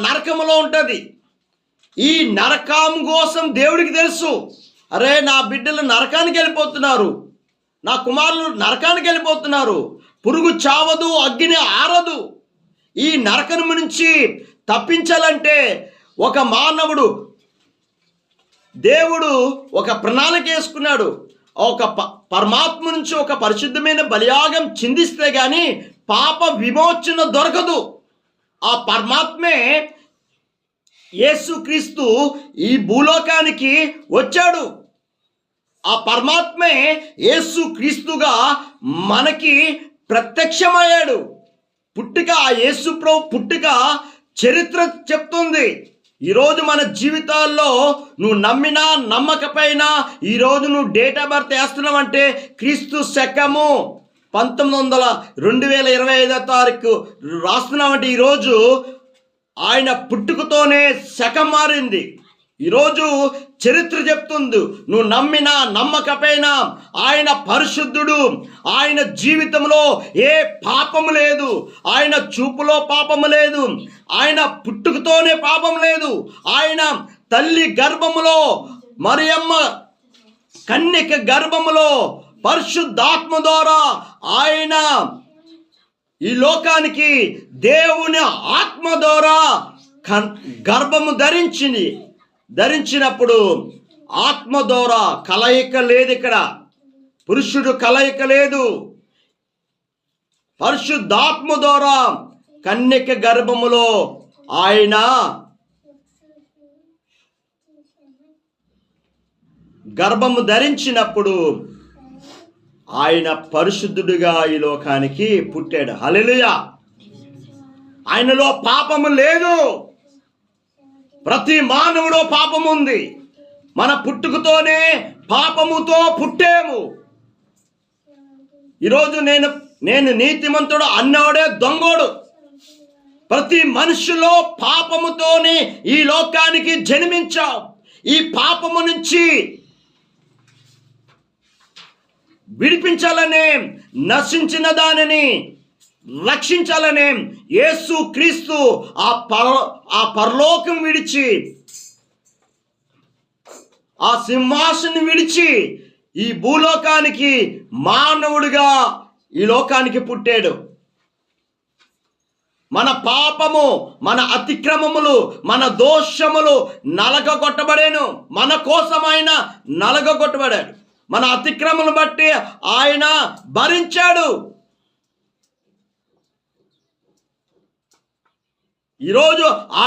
నరకములో ఉంటుంది. ఈ నరకం కోసం దేవుడికి తెలుసు. అరే నా బిడ్డలు నరకానికి వెళ్ళిపోతున్నారు. నా కుమారులు నరకానికి వెళ్ళిపోతున్నారు. పురుగు చావదు అగ్గిని ఆరదు. ఈ నరకం నుంచి తప్పించాలంటే ఒక మానవుడు దేవుడు ఒక ప్రణాళిక వేసుకున్నాడు. ఒక ప పరమాత్మ నుంచి ఒక పరిశుద్ధమైన బలియాగం చిందిస్తే కానీ పాప విమోచన దొరకదు. ఆ పరమాత్మే యేసుక్రీస్తు ఈ భూలోకానికి వచ్చాడు. ఆ పరమాత్మే యేసుక్రీస్తుగా మనకి ప్రత్యక్షమయ్యాడు. పుట్టుక ఆ యేసు ప్రభు పుట్టుక చరిత్ర చెప్తుంది. ఈరోజు మన జీవితాల్లో నువ్వు నమ్మినా నమ్మకపోయినా ఈరోజు నువ్వు డేట్ ఆఫ్ బర్త్ వేస్తున్నావంటే క్రీస్తు శకము. పంతొమ్మిది వందల రెండు వేల ఇరవై ఐదో తారీఖు రాస్తున్నామంటే ఈరోజు ఆయన పుట్టుకతోనే శకం మారింది. ఈరోజు చరిత్ర చెప్తుంది నువ్వు నమ్మినా నమ్మకపోయినా ఆయన పరిశుద్ధుడు ఆయన జీవితంలో ఏ పాపము లేదు ఆయన చూపులో పాపము లేదు ఆయన పుట్టుకతోనే పాపం లేదు ఆయన తల్లి గర్భములో మరియమ్మ కన్యక గర్భములో పరిశుద్ధాత్మ ద్వారా ఆయన ఈ లోకానికి దేవుని ఆత్మ ద్వారా గర్భము ధరించింది ధరించినప్పుడు ఆత్మ ద్వారా కలయిక లేదు ఇక్కడ. పురుషుడు కలయిక లేదు. పరిశుద్ధాత్మ ద్వారా కన్యక గర్భములో ఆయన గర్భము ధరించినప్పుడు ఆయన పరిశుద్ధుడిగా ఈ లోకానికి పుట్టాడు. హలెలుయా ఆయనలో పాపము లేదు. ప్రతి మానవుడు పాపం ఉంది. మన పుట్టుకతోనే పాపముతో పుట్టాము. ఈరోజు నేను నేను నీతిమంతుడు అన్నవాడే దొంగోడు. ప్రతి మనుషులో పాపముతోనే ఈ లోకానికి జన్మించాం. ఈ పాపము నుంచి విడిపించాలనే నశించిన దానిని రక్షించాలనే యేసు క్రీస్తు ఆ పర ఆ పరలోకం విడిచి ఆ సింహాసనం విడిచి ఈ భూలోకానికి మానవుడిగా ఈ లోకానికి పుట్టాడు. మన పాపము మన అతిక్రమములు మన దోషములు నలగొట్టబడేను. మన కోసం ఆయన నలగొట్టబడాడు. మన అతిక్రమను బట్టి ఆయన భరించాడు. ఈరోజు ఆ